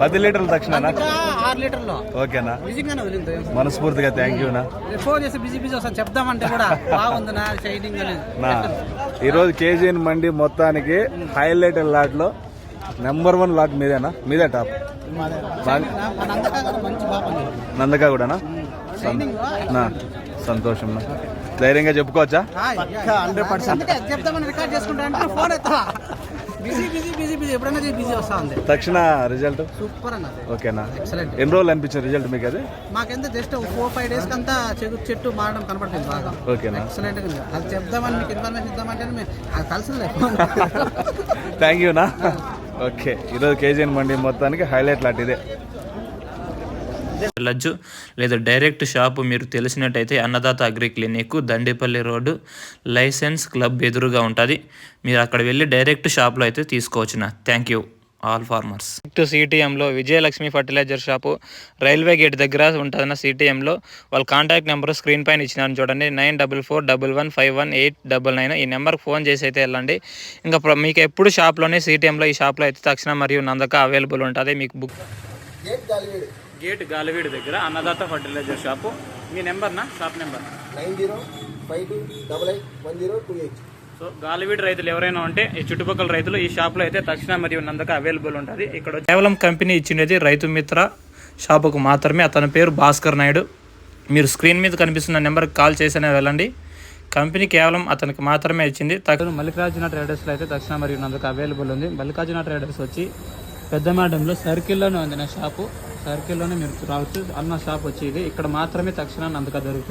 పది లీటర్లు. లీటర్లు ఓకేనా? మనస్ఫూర్తిగా థ్యాంక్ యూ నా. ఫోన్ చేసి బిజీ బిజీ వస్తాను చెప్దామంటే కూడా బాగుంది నా షైనింగ్ అనేది. నా ఈరోజు కేజీఎన్ మండి మొత్తానికి హైలైట్ లాట్లో నెంబర్ వన్ లాట్ మీదేనా? మీదే టాప్. నందక కూడానా? షైనింగ్ నా సంతోషం నా. ధైర్యంగా చెప్పుకోవచ్చా? హండ్రెడ్ పర్సెంట్ అందుకే చెప్దామని రికార్డ్ చేసుకుంటా ఫోన్ ఎత్తా బిజీ బిజీ బిజీ బిజీ ఎప్పుడైనా బిజీ వస్తా ఉంది. తక్షణ రిజల్ట్ సూపర్ అన్నది ఓకేనా ఎక్సలెంట్ ఎన్ని రోజులు అనిపించింది రిజల్ట్ మీకు అది? మాకెంత జస్ట్ ఫోర్ ఫైవ్ డేస్ కంతా చెట్టు చెట్టు మారడం కనపడుతుంది బాగా. ఓకేనా ఎక్సలెంట్గా. అది చెప్దామని మీకు ఇన్ఫర్మేషన్ ఇద్దామంటే మేము అది థ్యాంక్ యూ నా ఓకే ఈరోజు కేజీఎన్ మండి మొత్తానికి హైలైట్ లాట్ ఇదే వెళ్ళొచ్చు లేదా డైరెక్ట్ షాపు మీరు తెలిసినట్టయితే Annadata agri clinic Dandepalli road licence club ఎదురుగా ఉంటుంది. మీరు అక్కడ వెళ్ళి డైరెక్ట్ షాప్లో అయితే తీసుకోవచ్చున. Thank you all farmers. Next సిటీఎంలో Vijayalakshmi fertiliser shop railway gate దగ్గర ఉంటుందన్న సిటీఎంలో వాళ్ళ కాంటాక్ట్ నెంబర్ స్క్రీన్ పైన ఇచ్చినాను చూడండి. Nine double four double one five one eight double nine ఈ నెంబర్కి ఫోన్ చేసి అయితే వెళ్ళండి. ఇంకా మీకు ఎప్పుడు షాప్లోనే సిటీఎంలో ఈ షాప్లో అయితే తక్షణ మరియు నందక అవైలబుల్ ఉంటుంది. మీకు బుక్ గేట్ గాలివీడు. దగ్గర అన్నదాత ఫర్టిలైజర్ షాపు. మీ నెంబర్నా? Shop number. Nine zero five two double eight one zero two eight. So Galiveedu రైతులు ఎవరైనా ఉంటే ఈ చుట్టుపక్కల రైతులు ఈ షాప్లో అయితే తక్షణ మరియు నందక అవైలబుల్ ఉంటుంది. ఇక్కడ కేవలం కంపెనీ ఇచ్చినది రైతు మిత్ర షాపుకు మాత్రమే. అతని పేరు భాస్కర్ నాయుడు. మీరు స్క్రీన్ మీద కనిపిస్తున్న నెంబర్కి కాల్ చేసినా వెళ్ళండి. కంపెనీ కేవలం అతనికి మాత్రమే ఇచ్చింది. తక్షణ మల్లికార్జున ట్రేడర్స్లో అయితే తక్షణ మరియు నందక అవైలబుల్ ఉంది. మల్లికార్జున ట్రేడర్స్ వచ్చి పెద్ద మేడంలో సర్కిల్లోనే ఉంది నా షాపు. సర్కిల్లోనే మీరు రావచ్చు. అన్న షాప్ వచ్చి ఇది. ఇక్కడ మాత్రమే తక్షణ నందక దొరుకుతుంది.